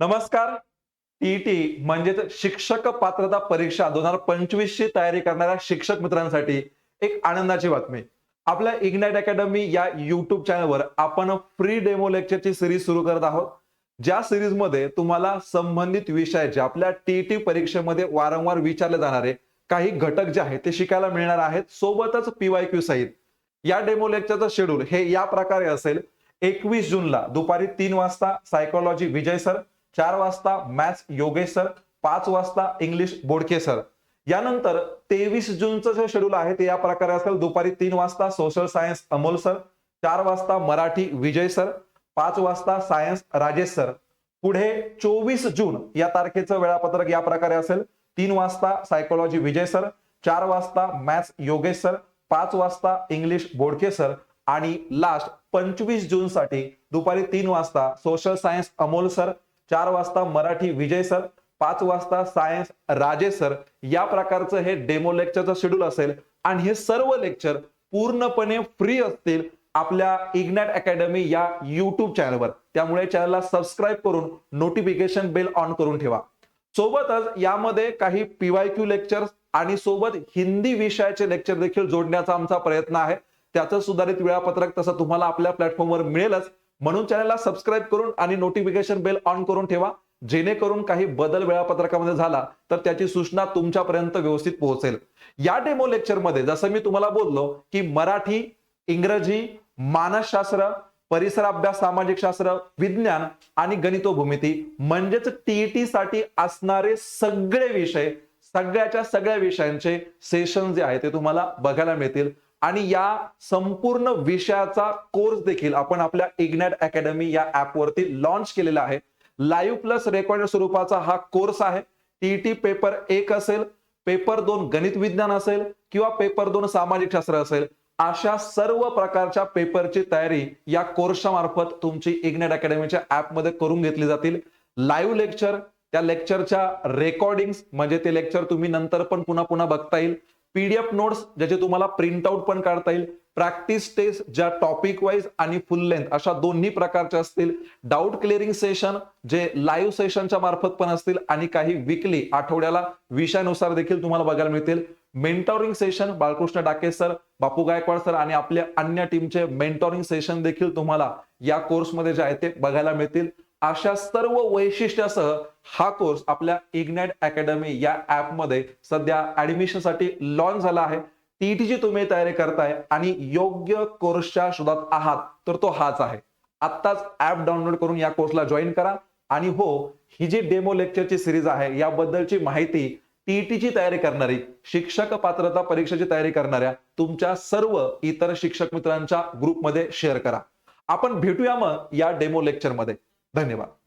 नमस्कार. टीईटी म्हणजेच शिक्षक पात्रता परीक्षा दोन हजार पंचवीस ची तयारी करणाऱ्या शिक्षक मित्रांसाठी एक आनंदाची बातमी. आपल्या इग्नाइट अकॅडमी या युट्यूब चॅनलवर आपण फ्री डेमो लेक्चरची सिरीज सुरू करत आहोत. ज्या सिरीजमध्ये तुम्हाला संबंधित विषयाचे आपल्या टीईटी परीक्षेमध्ये वारंवार विचारले जाणारे काही घटक जे आहेत ते शिकायला मिळणार आहेत. सोबतच पीवाय क्यू सहित. या डेमो लेक्चरचं शेड्यूल हे या प्रकारे असेल. एकवीस जूनला दुपारी तीन वाजता सायकोलॉजी विजय सर चार वाजता मॅथ्स योगेश सर पाच वाजता इंग्लिश बोडके सर यानंतर तेवीस जूनचं जे शेड्यूल आहे ते या प्रकारे असेल. दुपारी तीन वाजता सोशल सायन्स अमोल सर चार वाजता मराठी विजय सर पाच वाजता सायन्स राजेश सर पुढे चोवीस जून या तारखेचं वेळापत्रक या प्रकारे असेल. तीन वाजता सायकोलॉजी विजय सर चार वाजता मॅथ्स योगेश सर पाच वाजता इंग्लिश बोडके सर आणि लास्ट पंचवीस जून साठी दुपारी तीन वाजता सोशल सायन्स अमोल सर चार वाजता मराठी विजय सर पाच वाजता सायन्स राजे सर. या प्रकारचं हे डेमो लेक्चरचं शेड्यूल असेल आणि हे सर्व लेक्चर पूर्णपणे फ्री असतील आपल्या इग्नॅट अकॅडमी या युट्यूब चॅनलवर त्यामुळे चॅनलला सबस्क्राईब करून नोटिफिकेशन बेल ऑन करून ठेवा. सोबतच यामध्ये काही पीवाय क्यू लेक्चर आणि सोबत हिंदी विषयाचे लेक्चर देखील जोडण्याचा आमचा प्रयत्न आहे. त्याचं सुधारित वेळापत्रक तसं तुम्हाला आपल्या प्लॅटफॉर्मवर मिळेलच. म्हणून चॅनलला सबस्क्राईब करून आणि नोटिफिकेशन बेल ऑन करून ठेवा. जेणेकरून काही बदल वेळापत्रकामध्ये झाला तर त्याची सूचना तुमच्यापर्यंत व्यवस्थित पोहोचेल. या डेमो लेक्चरमध्ये जसं मी तुम्हाला बोललो की मराठी इंग्रजी मानसशास्त्र परिसर अभ्यास सामाजिक शास्त्र विज्ञान आणि गणितो भूमिती म्हणजेच टीईटी साठी असणारे सगळे विषय सगळ्याच्या सगळ्या विषयांचे सेशन जे आहे ते तुम्हाला बघायला मिळतील. आणि या संपूर्ण विषयाचा कोर्स देखील आपण आपल्या इग्नॅट अकॅडमी या ऍपवरती लॉन्च केलेला आहे. लाईव्ह प्लस रेकॉर्ड स्वरूपाचा हा कोर्स आहे. टीईटी पेपर एक असेल पेपर दोन गणित विज्ञान असेल किंवा पेपर दोन सामाजिक शास्त्र असेल अशा सर्व प्रकारच्या पेपरची तयारी या कोर्सच्या मार्फत तुमची इग्नेट अकॅडमीच्या ऍपमध्ये करून घेतली जातील. लाईव्ह लेक्चर त्या लेक्चरच्या रेकॉर्डिंग म्हणजे ते लेक्चर तुम्ही नंतर पण पुन्हा पुन्हा बघता येईल. पीडीएफ नोट्स ज्याचे तुम्हाला प्रिंट आउट पण काढता येईल. प्रॅक्टिस टेस्ट ज्या टॉपिक वाईज आणि फुल लेंथ अशा दोन्ही प्रकारच्या असतील. डाऊट क्लिअरिंग सेशन जे लाईव्ह सेशनच्या मार्फत पण असतील आणि काही विकली आठवड्याला विषयानुसार देखील तुम्हाला बघायला मिळतील. Mentoring session Balkrishna Dake sir Bapu Gaikwad sir आणि आपल्या अन्य टीमचे मेंटॉरिंग सेशन देखील तुम्हाला या कोर्समध्ये जे आहे ते बघायला मिळतील. अशा सर्व वैशिष्ट्यासह हा कोर्स आपल्या इग्नॅट अकॅडमी या ऍपमध्ये सध्या ऍडमिशनसाठी लॉन्च झाला आहे. टीईटीची तुम्ही तयारी करताय आणि योग्य कोर्सच्या शोधात आहात तर तो हाच आहे. आत्ताच ऍप डाउनलोड करून या कोर्सला जॉईन करा. आणि हो ही जी डेमो लेक्चरची सिरीज आहे याबद्दलची माहिती टीईटीची तयारी करणारी शिक्षक पात्रता परीक्षेची तयारी करणाऱ्या तुमच्या सर्व इतर शिक्षक मित्रांच्या ग्रुपमध्ये शेअर करा. आपण भेटूया मग या डेमो लेक्चरमध्ये धन्यवाद